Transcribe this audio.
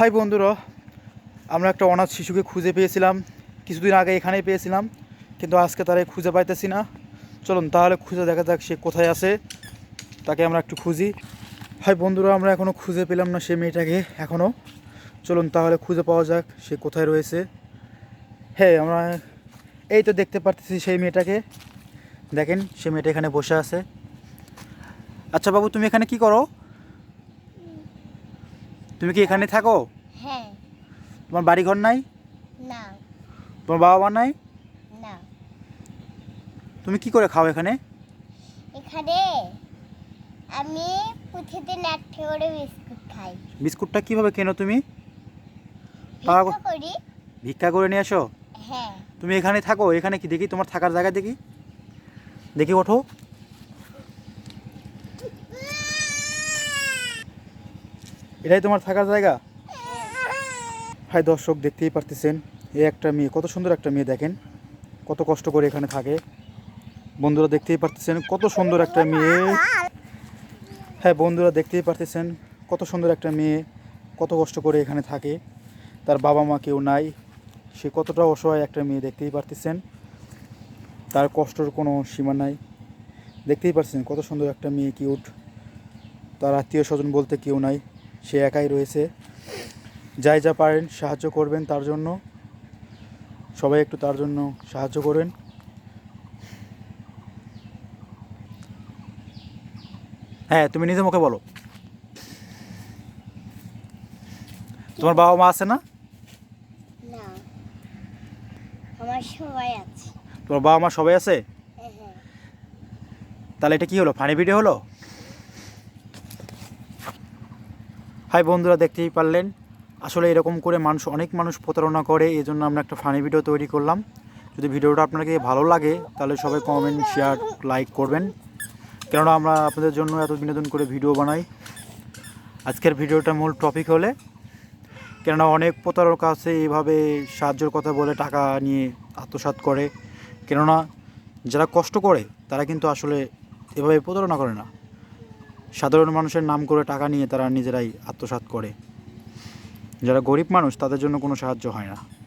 High বন্ধুরা, আমরা একটা অনাথ শিশুকে খুঁজে পেয়েছিলাম, কিছুদিন আগে এখানেই পেয়েছিলাম, কিন্তু আজকে তারে খুঁজে পাইতেছি না। চলুন তাহলে খুঁজে দেখা যাক সে কোথায় আছে, তাকে আমরা একটু খুঁজি। হাই বন্ধুরা, আমরা এখনও খুঁজে পেলাম না সে মেয়েটাকে এখনও চলুন তাহলে খুঁজে পাওয়া যাক সে কোথায় রয়েছে। হ্যাঁ আমরা এই তো দেখতে পারতেছি সেই মেয়েটাকে। দেখেন, সে মেয়েটা এখানে বসে আছে। আচ্ছা বাবু, তুমি এখানে কি করো? তুমি কি এখানে থাকো? হ্যাঁ। তোমার বাড়ি ঘর নাই? না। তোমার বাবা মা নাই? না। তুমি কি করে খাও এখানে? এখানে আমি প্রতিদিন একটা করে বিস্কুট খাই। বিস্কুটটা কীভাবে কেনো তুমি? ভিক্ষা করি। ভিক্ষা করে নিয়ে আসো? হ্যাঁ। তুমি এখানে থাকো? এখানে কি দেখি? তোমার থাকার জায়গা দেখি? দেখি ওঠো। এটাই তোমার থাকার জায়গা? হাই দর্শক দেখতেই পারতেছেন, এই একটা মেয়ে, কত সুন্দর একটা মেয়ে দেখেন, কত কষ্ট করে এখানে থাকে। বন্ধুরা দেখতেই পারতেছেন, কত সুন্দর একটা মেয়ে। হ্যাঁ বন্ধুরা দেখতেই পারতেছেন, কত সুন্দর একটা মেয়ে, কত কষ্ট করে এখানে থাকে। তার বাবা মা কেউ নাই, সে কতটা অসহায় একটা মেয়ে দেখতেই পারতেছেন। তার কষ্টর কোনো সীমা নাই। দেখতেই পারছেন কত সুন্দর একটা মেয়ে কিউট তার আত্মীয় স্বজন বলতে কেউ নাই। সে একাই রয়েছে। যাই যা পারেন সাহায্য করবেন তার জন্য। সবাই একটু তার জন্য সাহায্য করেন। হ্যাঁ তুমি নিজে মুখে বলো। তোমার বাবা মা আছে না? না। আমার সবাই আছে। তোমার বাবা মা সবাই আছে? হ্যাঁ। তাহলে এটা কি হলো? ফানি ভিডিও হলো? হাই বন্ধুরা দেখতেই পারলেন। আসলে এরকম করে মানুষ, অনেক মানুষ প্রতারণা করে এই জন্য আমরা একটা ফানি ভিডিও তৈরি করলাম। যদি ভিডিওটা আপনাকে ভালো লাগে, তাহলে সবাই কমেন্ট শেয়ার লাইক করবেন। কেননা আমরা আপনাদের জন্য এত বিনোদন করে ভিডিও বানাই। আজকের ভিডিওটা মূল টপিক হলে, কেননা অনেক প্রতারক আছে এইভাবে সাহায্যের কথা বলে টাকা নিয়ে আত্মসাৎ করে। কেননা যারা কষ্ট করে, তারা কিন্তু আসলে এভাবে প্রতারণা করে না। সাধারণ মানুষের নাম করে টাকা নিয়ে তারা নিজেরাই আত্মসাত করে। যারা গরিব মানুষ তাদের জন্য কোনো সাহায্য হয় না।